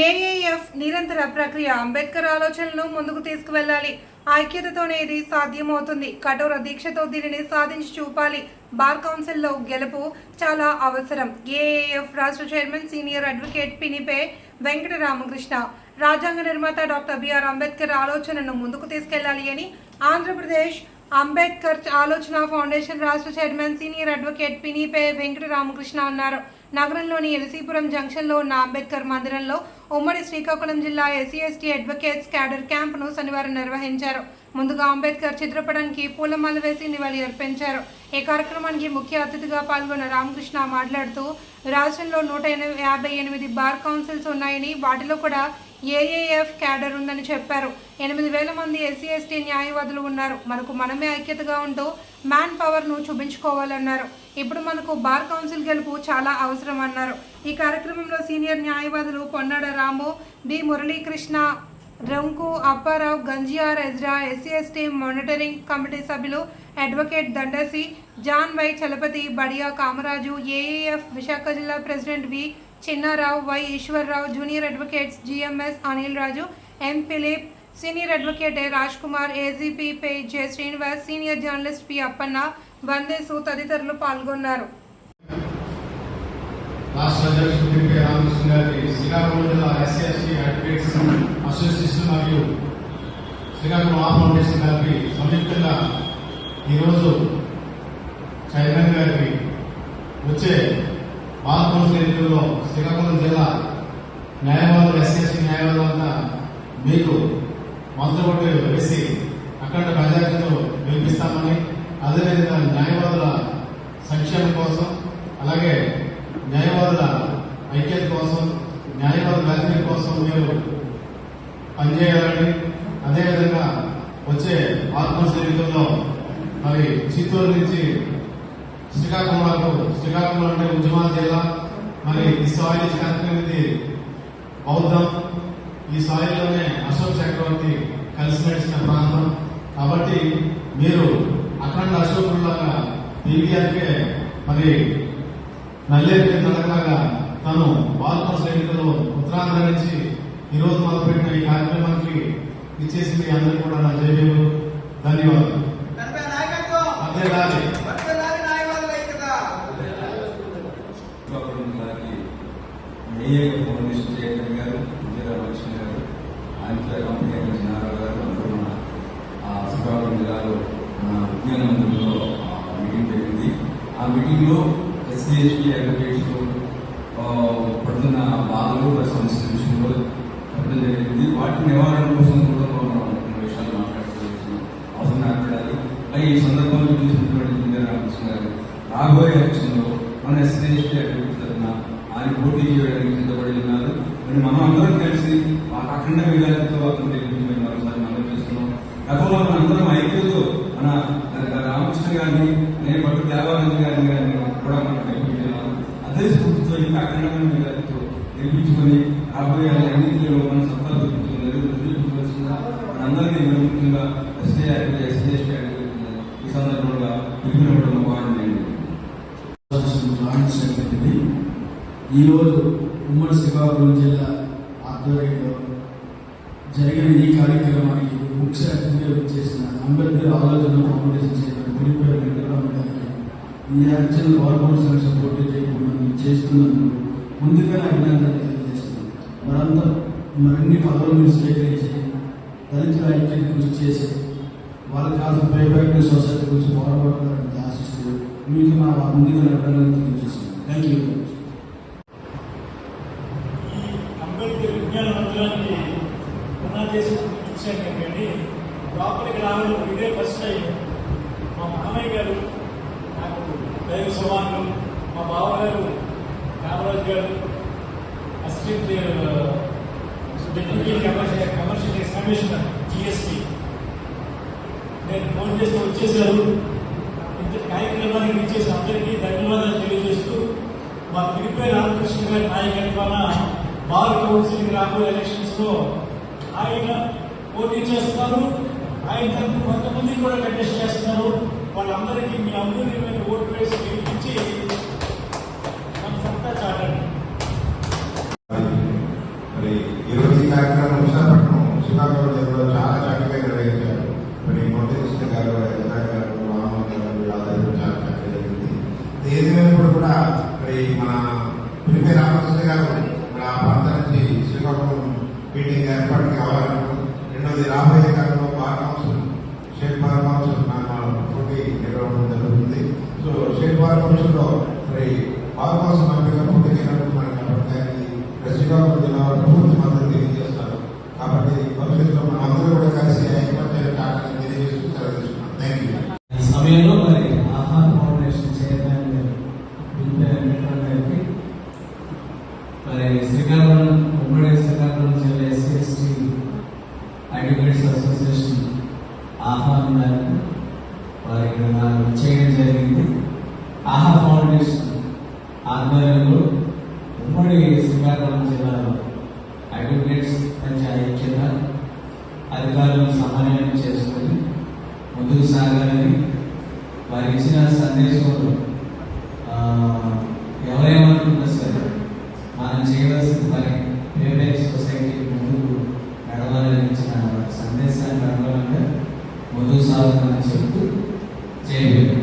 ఏఏఎఫ్ నిరంతర ప్రక్రియ అంబేద్కర్ ఆలోచనలను ముందుకు తీసుకువెళ్ళాలి. ఐక్యతతోనే ఇది సాధ్యమవుతుంది. కఠోర దీక్షతో దీనిని సాధించి చూపాలి. బార్ కౌన్సిల్లో గెలుపు చాలా అవసరం. ఏఏఎఫ్ రాష్ట్ర chairman senior advocate Pinipe Venkata Ramakrishna రాజ్యాంగ నిర్మాత డాక్టర్ బిఆర్ అంబేద్కర్ ఆలోచనను ముందుకు తీసుకెళ్ళాలి అని ఆంధ్రప్రదేశ్ అంబేద్కర్ ఆలోచన ఫౌండేషన్ రాష్ట్ర chairman senior advocate Pinipe Venkata Ramakrishna అన్నారు. నగరంలోని ఎలసీపురం జంక్షన్లో ఉన్న అంబేద్కర్ మందిరంలో ఉమ్మడి శ్రీకాకుళం జిల్లా ఎస్సీ ఎస్టీ అడ్వకేట్స్ క్యాడర్ క్యాంప్ను శనివారం నిర్వహించారు. ముందుగా అంబేద్కర్ చిత్రపటానికి పూలమాల వేసి నివాళి అర్పించారు. ఈ కార్యక్రమానికి ముఖ్య అతిథిగా పాల్గొన్న రామకృష్ణ మాట్లాడుతూ రాష్ట్రంలో నూట యాభై ఎనిమిది బార్ కౌన్సిల్స్ ఉన్నాయని వాటిలో కూడా ఏఏఎఫ్ క్యాడర్ ఉందని చెప్పారు. ఎనిమిది వేల మంది ఎస్సీ ఎస్టీ న్యాయవాదులు ఉన్నారు. మనకు మనమే ఐక్యతగా ఉంటూ మ్యాన్ పవర్ను చూపించుకోవాలన్నారు. ఇప్పుడు మనకు బార్ కౌన్సిల్ గెలుపు చాలా అవసరం అన్నారు ఈ కార్యక్రమంలో సీనియర్ న్యాయవాదులు Ponnada Ramu B Muralikrishna Ranku Apparao Ganjiyar Ezra SC ST monitoring committee సభ్యులు advocate Dandasi John Y Chalapathi Badiya Kamaraju AAF Visakha జిల్లా president V Chinnarao Y Eswarrao junior advocates GMS Anil Raju M Philip senior advocate A Raj Kumar AGP pay J Srinivas senior journalist P Appanna Vandesu తదితరులు పాల్గొన్నారు. రాష్ట్ర అధ్యక్షుడు రామకృష్ణ శ్రీకాకుళం జిల్లా SC ST advocates association మరియు శ్రీకాకుళం ఆ foundation గారికి సంయుక్తంగా ఈరోజు చైర్మన్ గారికి వచ్చే బాల్ కౌన్సిల్ ఎన్నికల్లో శ్రీకాకుళం జిల్లా న్యాయవాదులు ఎస్సీ న్యాయవాదులంతా మీకు మొదటి వేసి అక్కడ ప్రజాజ్ఞతలు గెలిపిస్తామని అదేవిధంగా న్యాయవాదుల సంక్షేమం కోసం అలాగే న్యాయవాదుల ఐక్యత కోసం న్యాయవాద అభివృద్ధి కోసం మీరు పనిచేయాలని అదేవిధంగా వచ్చే ఆత్మహత్య ఎన్నికల్లో మరి చిత్తూరు నుంచి శ్రీకాకుళం వరకు శ్రీకాకుళం అంటే ఉద్యమాల జిల్లా మరి ఈ సాయిల్ అనేది బౌద్ధం ఈ సాయిల్లోనే అశోక్ చక్రవర్తి కలిసి నడిచిన ప్రాంతం. కాబట్టి మీరు అఖండ అశోకుల్లాగా పీవీఆర్కే మరి నల్లేరు నడకలాగా తను బాల్కోస్ ఎన్నికల్లో ఉత్తరాంధ్ర నుంచి ఈ రోజు మొదలుపెట్టిన ఈ కార్యక్రమానికి ఇచ్చేసి మీ అందరికీ కూడా నా జైలు ధన్యవాదాలు. కనుక నాయకత్వం. అదే రాలి. వర్తలాలి నాయకులు కదా శ్రీకాకుళం జిల్లాకి ఏఏ ఫౌండేషన్ గారు విజయరామకృష్ణ గారు కంపెనీ గారు అందరూ మన ఆ శ్రీకాకుళం జిల్లాలో మన విజ్ఞాన మందిరంలో ఆ మీటింగ్ జరిగింది. ఆ మీటింగ్లో ఎస్సీ ఎస్టీ అడ్వకేట్స్ పడుతున్న బాధలు సమస్యల విషయంలో చెప్పడం జరిగింది వాటి నివారణ కోసం కూడా మనం కొన్ని విషయాలు మాట్లాడుకోవాల్సిన అవసరం ఏర్పడాలి అలాగే ఈ సందర్భంలో చూసినటువంటి విజయరామకృష్ణ గారు రాబోయే ఎలక్షన్లో మన ఎస్సీ ఎస్టీ అడ్వకేట్ తరఫున ఆయన పోటీ చేయడానికి సిద్ధపడి ఉన్నారు. మరి మనం అందరం కలిసి ఆ అఖండ విధానంతో అతను తెలిపించమని మరోసారి మనం చేస్తున్నాం. గతంలో మనందరం ఐక్యతో మన రామకృష్ణ గారిని నేను పట్టు దేవానంద గారిని గారిని కూడా మనం గెలిపించాము అదే స్ఫూర్తితో ఇంకా అఖండమైన విధానంతో గెలిపించుకొని రాబోయే ఎన్నికల్లో మన సత్తా నిరూపించవలసిందిగా మనందరినీ మరి ముఖ్యంగా ఎస్టీ ఎస్సీ ఎస్టీ ఈ సందర్భంగా పిలిపినప్పుడు జాయింట్ సెక్రటరీ ఈరోజు ఉమ్మడి శ్రీకాకుళం జిల్లా ఆధ్వర్యంలో జరిగిన ఈ కార్యక్రమానికి ముఖ్య అతిథిగా చేసిన అంబేద్కర్ ఆలోచన ఫౌండేషన్ చైర్మన్ పులిపేరు వెంకటరామ గారికి ఈ అర్చన గవర్నమెంట్ సపోర్ట్ చేయకుండా చేస్తున్నందుకు ముందుగానే అభినందనలు తెలియజేస్తున్నాను. మరంతా మరిన్ని పదవులు స్వీకరించి దళితుల ఐక్యం కృషి చేసి వాళ్ళకి కాదు ప్రైవేట్ సొసైటీ గురించి పోరాడుతున్నారని ఆశిస్తూ మీకు నా ముందుగా అభినందనలు తెలియజేస్తున్నాను థ్యాంక్ యూ అంబేద్కర్ విజ్ఞాన మందిరానికి పునాది చేసి చూశాను కానీ లోపలికి రావడం ఇదే ఫస్ట్ టైం మా మామయ్య గారు నాకు దైవ సమానులు మా బావగారు Ramaraju garu assistant technical commercial commercial commissioner GST. నేను ఫోన్ చేసి వచ్చేసారు ఇంత కార్యక్రమానికి ఇచ్చేసి అందరికీ ధన్యవాదాలు తెలియజేస్తూ మా తిరుపతి రామకృష్ణ గారి నాయకత్వాన బార్ కౌన్సిలింగ్ రాబోయే ఎలక్షన్స్లో ఆయన పోటీ చేస్తున్నారు. ఆయన తరపు కొంతమంది కూడా కంటెస్ట్ చేస్తున్నారు. వాళ్ళందరికీ మీ అందరికీ మీరు ఓటు వేసి గెలిపించి మన సత్తా చాటండి. మరి ఈరోజు ఈ కార్యక్రమం విశాఖపట్నం శ్రీకాకుళం చాలా చక్కగా నిర్వహించారు మరి మొదటి కృష్ణ గారు గారు జరిగింది ఏదేమైనప్పుడు కూడా మరి మన పిలిపి రామకృష్ణ గారు మరి ఆ ప్రాంతం నుంచి శ్రీకాకుళం మీటింగ్ ఏర్పాటు రెండోది రాబోయే కాలంలో bar council Shaik bar council పోటీ నిర్వహణ జరుగుతుంది సో షేక్ బార్ కౌన్సిల్ మరి బార్ కౌన్సిల్ పోటీకి ఎన్నుకుంటున్నాను కాబట్టి దానికి శ్రీకాకుళం జిల్లాలో పూర్తి మద్దతు తెలియజేస్తారు కాబట్టి భవిష్యత్తులో మనం అందరూ కూడా కలిసి ఐక్యమత్యాన్ని కావాలని తెలియజేస్తూ సెలవు తీసుకున్నాం థ్యాంక్ యూ ఈ సమయంలో మరి ఆహార ఫౌండేషన్ చైర్మన్ గారు గారికి మరి శ్రీకాకుళం ఉమ్మడి శ్రీకాకుళం జిల్లా ఎస్సీ ఎస్టీ అడ్వకేట్స్ అసోసియేషన్ ఆహ్వానం మేరకు వారికి ఇక్కడ నాకు చేయడం జరిగింది. ఆహా ఫౌండేషన్ ఆధ్వర్యంలో ఉమ్మడి శ్రీకాకుళం జిల్లాలో అడ్వకేట్స్ మంచి ఐక్యత అధికారులను సమన్వయం చేసుకొని ముందుకు సాగాలని వారు ఇచ్చిన సందేశంలో ఎవరేమనుకున్నా సరే మనం చేయవలసిన మరి పేమెంట్ సొసైటీ ముందుకు నడవాలని ఇచ్చిన సందేశాన్ని అనుగుణంగా ముందుకు సాగుతామని చెబుతూ చేయలేదు